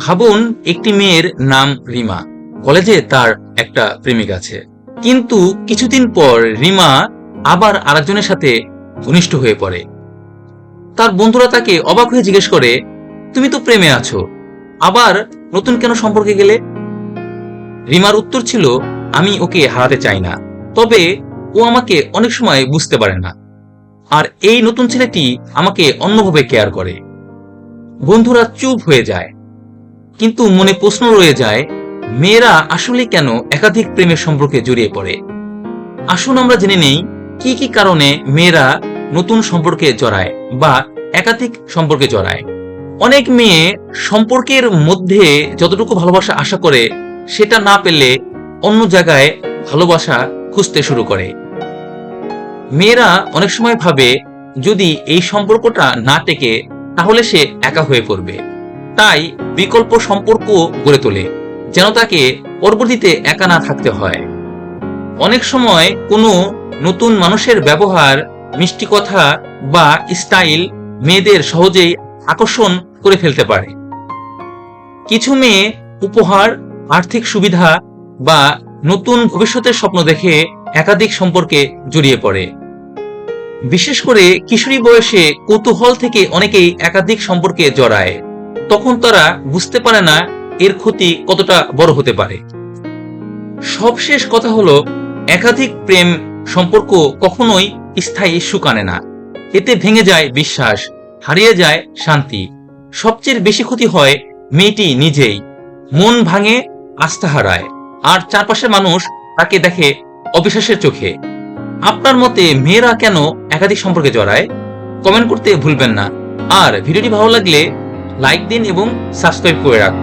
ভাবুন, একটি মেয়ের নাম রিমা। কলেজে তার একটা প্রেমিক আছে। কিন্তু কিছুদিন পর রিমা আবার আরেকজনের সাথে ঘনিষ্ঠ হয়ে পড়ে। তার বন্ধুরা তাকে অবাক হয়ে জিজ্ঞেস করে, তুমি তো প্রেমে আছো, আবার নতুন কেন সম্পর্কে গেলে? রিমার উত্তর ছিল, আমি ওকে হারাতে চাই না। তবে ও আমাকে অনেক সময় বুঝতে পারে না। আর এই নতুন ছেলেটি আমাকে অন্যভাবে কেয়ার করে। বন্ধুরা চুপ হয়ে যায়। কিন্তু মনে প্রশ্ন রয়ে যায়, মেয়েরা আসলে কেন একাধিক প্রেমের সম্পর্কে জড়িয়ে পড়ে? আসুন আমরা জেনে নেই, কি কি কারণে মেয়েরা নতুন সম্পর্কে জড়ায় বা একাধিক সম্পর্কে জড়ায়? অনেক মেয়ে সম্পর্কের মধ্যে যতটুকু ভালোবাসা আশা করে, সেটা না পেলে অন্য জায়গায় ভালোবাসা খুঁজতে শুরু করে। মেয়েরা অনেক সময় ভাবে, যদি এই সম্পর্কটা না টেকে, তাহলে সে একা হয়ে পড়বে। তাই বিকল্প সম্পর্ক গড়ে তোলে, যেন তাকে পরবর্তীতে একা না থাকতে হয়। অনেক সময় কোনো নতুন মানুষের ব্যবহার, মিষ্টি কথা বা স্টাইল মেয়েদের সহজেই আকর্ষণ করে ফেলতে পারে। কিছু মেয়ে উপহার, আর্থিক সুবিধা বা নতুন ভবিষ্যতের স্বপ্ন দেখে একাধিক সম্পর্কে জড়িয়ে পড়ে। বিশেষ করে কিশোরী বয়সে কৌতূহল থেকে অনেকেই একাধিক সম্পর্কে জড়ায়। তখন তারা বুঝতে পারে না এর ক্ষতি কতটা বড় হতে পারে। সবশেষ কথা হলো, একাধিক প্রেম সম্পর্ক কখনোই স্থায়ী সুখ আনে না। এতে ভেঙে যায় বিশ্বাস, হারিয়ে যায় শান্তি। সবচেয়ে বেশি ক্ষতি হয় মেয়েটি নিজেই। মন ভাঙে, আস্থা হারায়। আর চারপাশের মানুষ তাকে দেখে অবিশ্বাসের চোখে। আপনার মতে মেয়েরা কেন একাধিক সম্পর্কে জড়ায়? কমেন্ট করতে ভুলবেন না। আর ভিডিওটি ভালো লাগলে লাইক দিন এবং সাবস্ক্রাইব করে রাখুন।